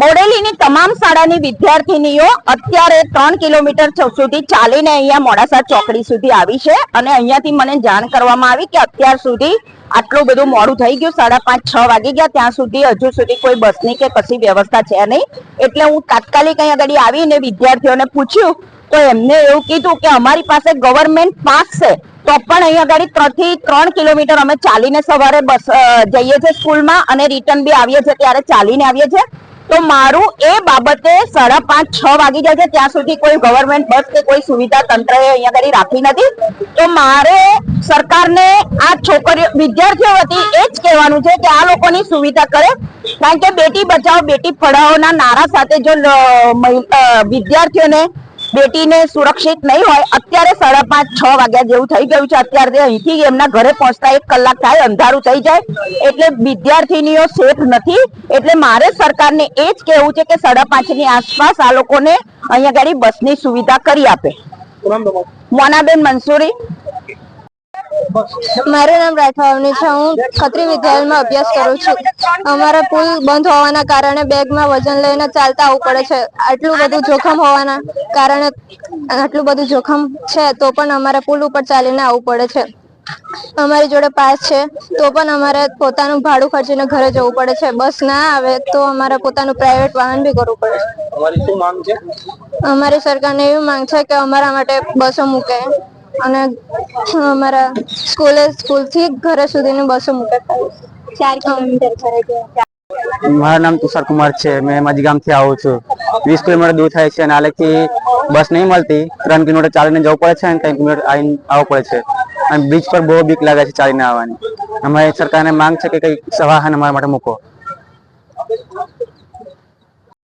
બોડેલીની તમામ શાળાની વિદ્યાર્થીનીઓ અત્યારે ત્રણ કિલોમીટર સુધી ચાલીને અહીંયા મોડાસા ચોકડી સુધી આવી છે અને અહીંયાથી મને જાણ કરવામાં આવી કે અત્યાર સુધી આટલું બધું મોડું થઈ ગયું, સાડા પાંચ, છ વાગી ગયા, ત્યાં સુધી હજુ સુધી કોઈ બસની કે કશી વ્યવસ્થા છે નહીં. એટલે હું તાત્કાલિક અહીંયા આગળ આવીને વિદ્યાર્થીઓને પૂછ્યું, તો એમને એવું કીધું કે અમારી પાસે ગવર્મેન્ટ પાસ છે, તો પણ અહીંયા આગળ ત્રણથી ત્રણ કિલોમીટર અમે ચાલીને સવારે બસ જઈએ છીએ સ્કૂલમાં અને રિટર્ન બી આવીએ છીએ, ત્યારે ચાલીને આવીએ છીએ. તો મારું એ બાબતે સાડા પાંચ છ વાગી જાય છે. ત્યાં સુધી કોઈ ગવર્મેન્ટ બસ કે કોઈ સુવિધા તંત્રએ અહીંયા કરી રાખી નથી. તો મારે સરકારને આ છોકરીઓ, વિદ્યાર્થીઓ વતી એ જ કહેવાનું છે કે આ લોકોની સુવિધા કરે. કારણ કે બેટી બચાવો, બેટી પઢાઓના નારા સાથે જો વિદ્યાર્થીઓને બેટીને સુરક્ષિત નહીં હોય અત્યારે સાડા પાંચ છ વાગ્યા જેવું થઈ ગયું છે. અત્યારે અહીંથી એમના ઘરે પહોંચતા એક કલાક થાય અંધારું થઈ જાય. એટલે વિદ્યાર્થીનીઓ સેફ નથી. એટલે મારે સરકારને એ જ કહેવું છે કે સાડા પાંચની આસપાસ આ લોકોને અહીંયા ગાડી બસની સુવિધા કરી આપે. મોનાબેન મંસૂરી. મારું નામ રાઠવાની છે. હું ખત્રી વિદ્યાલયમાં અભ્યાસ કરું છું. અમારા પુલ બંધ હોવાના કારણે બેગમાં વજન લઈને ચાલતા આવવું પડે છે. આટલું બધું જોખમ હોવાના કારણે આટલું બધું જોખમ છે તો પણ અમારે પુલ ઉપર ચાલીને આવવું પડે છે. અમારી જોડે પાસ છે તો પણ અમારે પોતાનું ભાડું ખર્ચીને ઘરે જવું પડે છે. બસ ના આવે તો અમારે પોતાનું પ્રાઇવેટ વાહન બી કરવું પડે. શું માંગ છે? અમારી સરકારને એવી માંગ છે કે અમારા માટે બસો મૂકે. અને અમારા સ્કૂલે થી ઘરે સુધીની બસો મૂકે ચાર કિલોમીટર ઘરે મારું નામ તુષાર કુમાર છે. મેં માજી ગામથી આવું છું. વીસ કિલોમીટર દૂર થાય છે અને આલેથી બસ નહીં મળતી. ત્રણ કિલોમીટર ચાલીને જવું પડે છે અને ત્રણ કિલોમીટર આવીને આવવું પડે છે. અને બીચ પર બહુ બીક લાગે છે ચાલીને આવવાની. અમારી સરકારને માંગ છે કે કંઈક સવાહન અમારા માટે મૂકો.